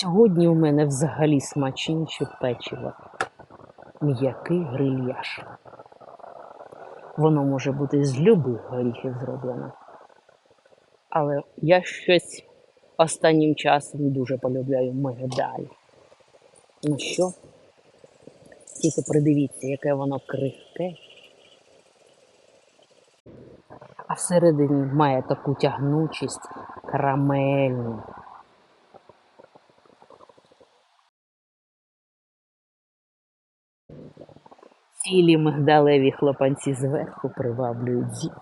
Сьогодні у мене взагалі смачніше печиво. М'який грильяж. Воно може бути з любих горіхів зроблено. Але я щось останнім часом дуже полюбляю мигдаль. Ну що? Тільки придивіться, яке воно крихке. А всередині має таку тягнучість карамельну. Цілі мигдалеві хлопанці зверху приваблюють зір.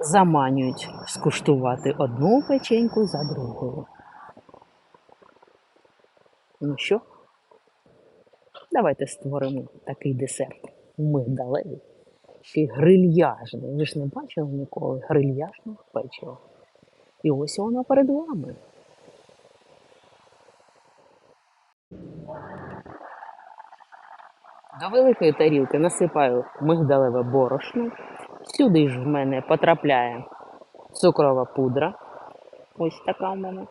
Заманюють скуштувати одну печеньку за другою. Ну що? Давайте створимо такий десерт. Мигдалевий. Ще й грильяжний. Ви ж не бачили ніколи грильяжного печива. І ось воно перед вами. До великої тарілки насипаю мигдалеве борошно. Сюди ж в мене потрапляє цукрова пудра. Ось така в мене.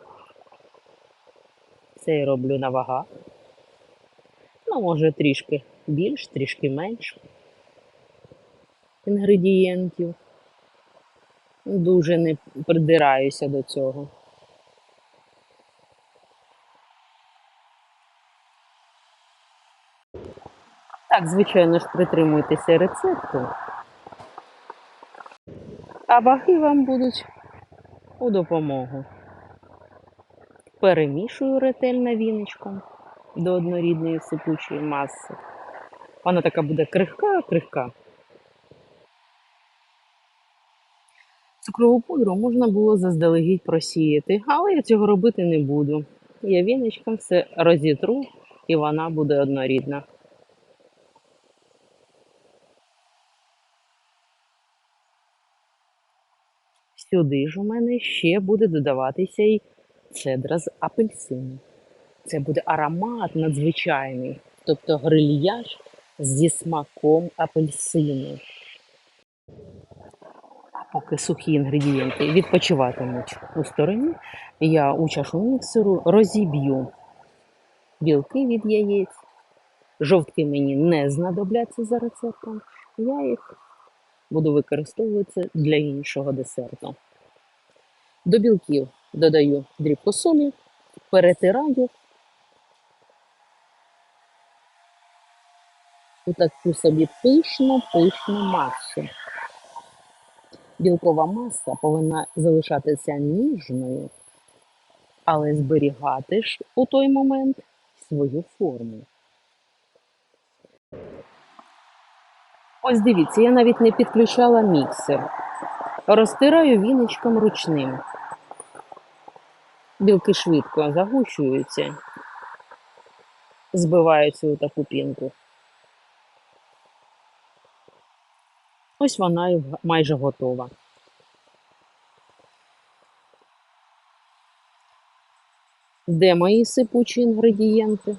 Це я роблю на вагах. Ну, може, трішки більш, трішки менш інгредієнтів. Дуже не придираюся до цього. Так, звичайно ж, притримуйтеся рецепту. А ваги вам будуть у допомогу. Перемішую ретельно віничком до однорідної сипучої маси. Вона така буде крихка-крихка. Цукрову пудру можна було заздалегідь просіяти, але я цього робити не буду. Я віничком все розітру і вона буде однорідна. Сюди ж у мене ще буде додаватися і цедра з апельсину. Це буде аромат надзвичайний, тобто грильяж зі смаком апельсину. Поки сухі інгредієнти відпочиватимуть у стороні, я у чашу міксеру розіб'ю білки від яєць. Жовтки мені не знадобляться за рецептом. Я їх буду використовувати для іншого десерту. До білків додаю дрібку солі, перетираю у таку собі пишну пишну масу. Білкова маса повинна залишатися ніжною, але зберігати ж у той момент свою форму. Ось дивіться, я навіть не підключала міксер. Розтираю віничком ручним. Білки швидко загущуються, збиваються у таку пінку. Ось вона майже готова. Де мої сипучі інгредієнти?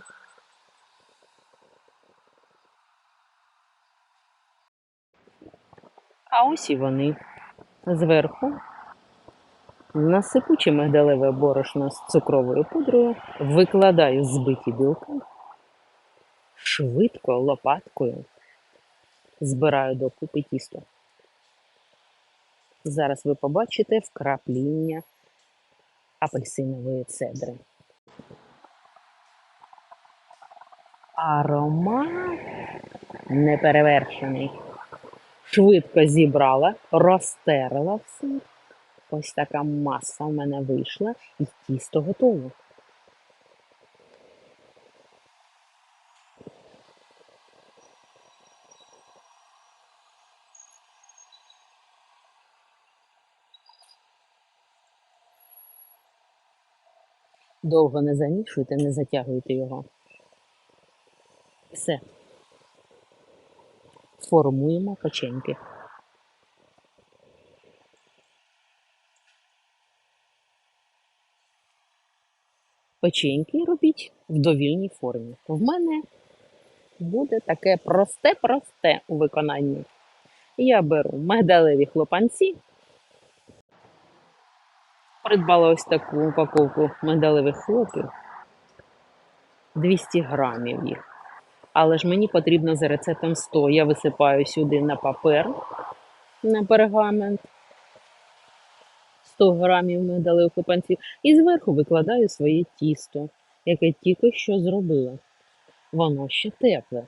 А ось і вони. Зверху на сипуче мигдалеве борошно з цукровою пудрою викладаю збиті білки, швидко лопаткою збираю докупи тісто. Зараз ви побачите вкрапління апельсинової цедри. Аромат неперевершений. Швидко зібрала, розтерла все. Ось така маса в мене вийшла, і тісто готове. Довго не замішуйте, не затягуйте його. Все. Формуємо печеньки. Печеньки робіть в довільній формі. В мене буде таке просте-просте у виконанні. Я беру мигдалеві хлопанці, Придбала ось таку упаковку мигдалевих хлопів. 200 грамів їх. Але ж мені потрібно за рецептом 100. Я висипаю сюди на папер, на пергамент. 100 грамів мигдалевих хлопанців. І зверху викладаю своє тісто, яке тільки що зробила. Воно ще тепле.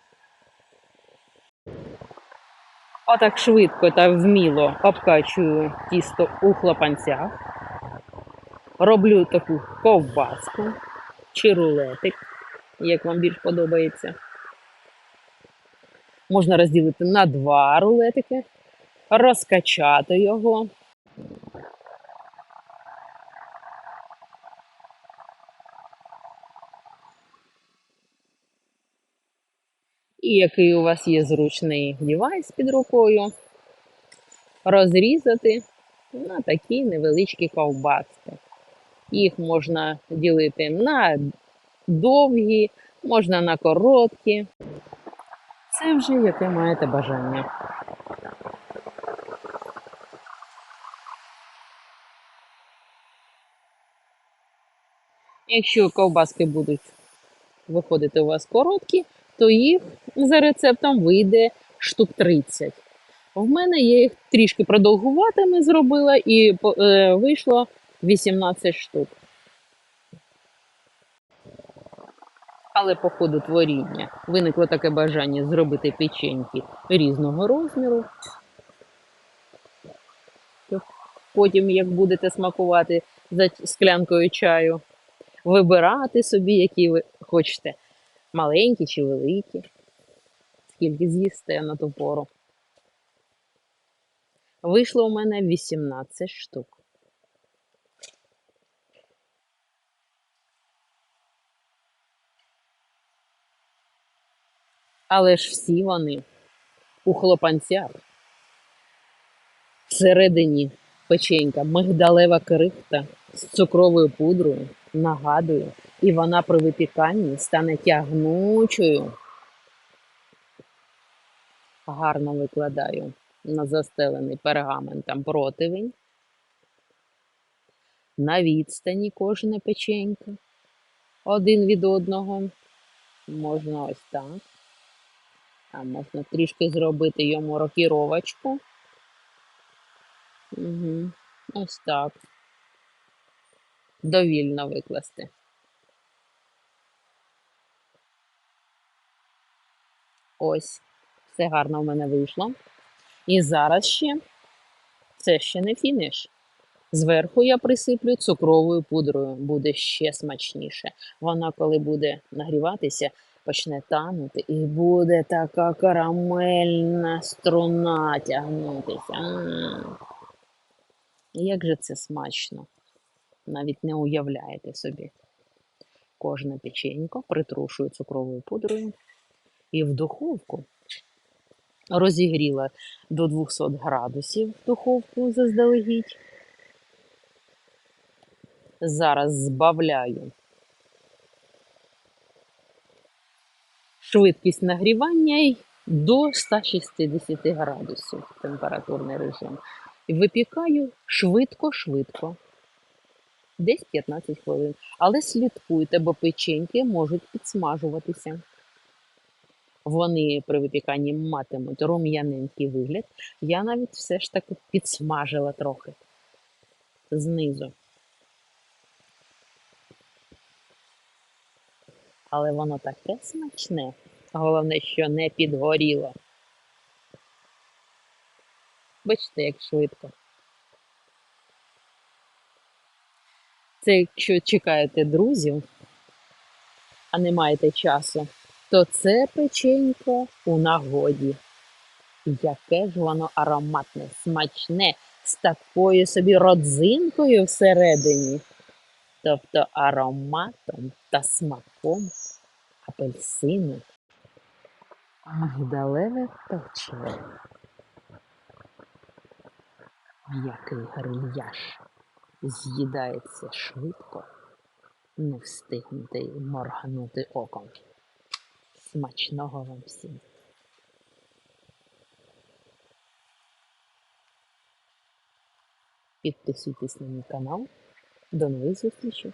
Отак швидко та вміло обкачую тісто у хлопанцях. Роблю таку ковбаску чи рулетик, як вам більш подобається. Можна розділити на два рулетики, розкачати його. І який у вас є зручний девайс під рукою, розрізати на такі невеличкі ковбаски. Їх можна ділити на довгі, можна на короткі. Це вже яке маєте бажання. Якщо ковбаски будуть виходити у вас короткі, то їх за рецептом вийде штук 30. В мене я їх трішки продовгуватими зробила і е, вийшло 18 штук. Але по ходу творіння виникло таке бажання зробити печеньки різного розміру. Потім, як будете смакувати за склянкою чаю, вибирати собі, які ви хочете, маленькі чи великі, скільки з'їсте на ту пору. Вийшло у мене 18 штук. Але ж всі вони у хлопанцях. Всередині печенька мигдалева крихта з цукровою пудрою. Нагадую, і вона при випіканні стане тягнучою. Гарно викладаю на застелений пергаментом противень. На відстані кожна печенька. Один від одного. Можна ось так. А можна трішки зробити йому рокіровочку. Угу. Ось так. Довільно викласти. Ось. Все гарно в мене вийшло. І зараз ще це ще не фініш. Зверху я присиплю цукровою пудрою, буде ще смачніше. Вона, коли буде нагріватися, почне танути і буде така карамельна струна тягнутися. Як же це смачно! Навіть не уявляєте собі. Кожне печенько притрушую цукровою пудрою і в духовку розігріла до 200 градусів духовку заздалегідь. Зараз збавляю швидкість нагрівання до 160 градусів температурний режим. Випікаю швидко-швидко, десь 15 хвилин. Але слідкуйте, бо печеньки можуть підсмажуватися. Вони при випіканні матимуть рум'яненький вигляд. Я навіть все ж таки підсмажила трохи знизу. Але воно таке смачне. Головне, що не підгоріло. Бачите, як швидко. Це якщо чекаєте друзів, а не маєте часу, то це печенько у нагоді. Яке ж воно ароматне, смачне, з такою собі родзинкою всередині. Тобто ароматом та смаком апельсину. Мигдалеве печиво. Який грильяж з'їдається швидко, не встигнете й моргнути оком. Смачного вам всім! Підписуйтесь на мій канал, До нових зустрічей!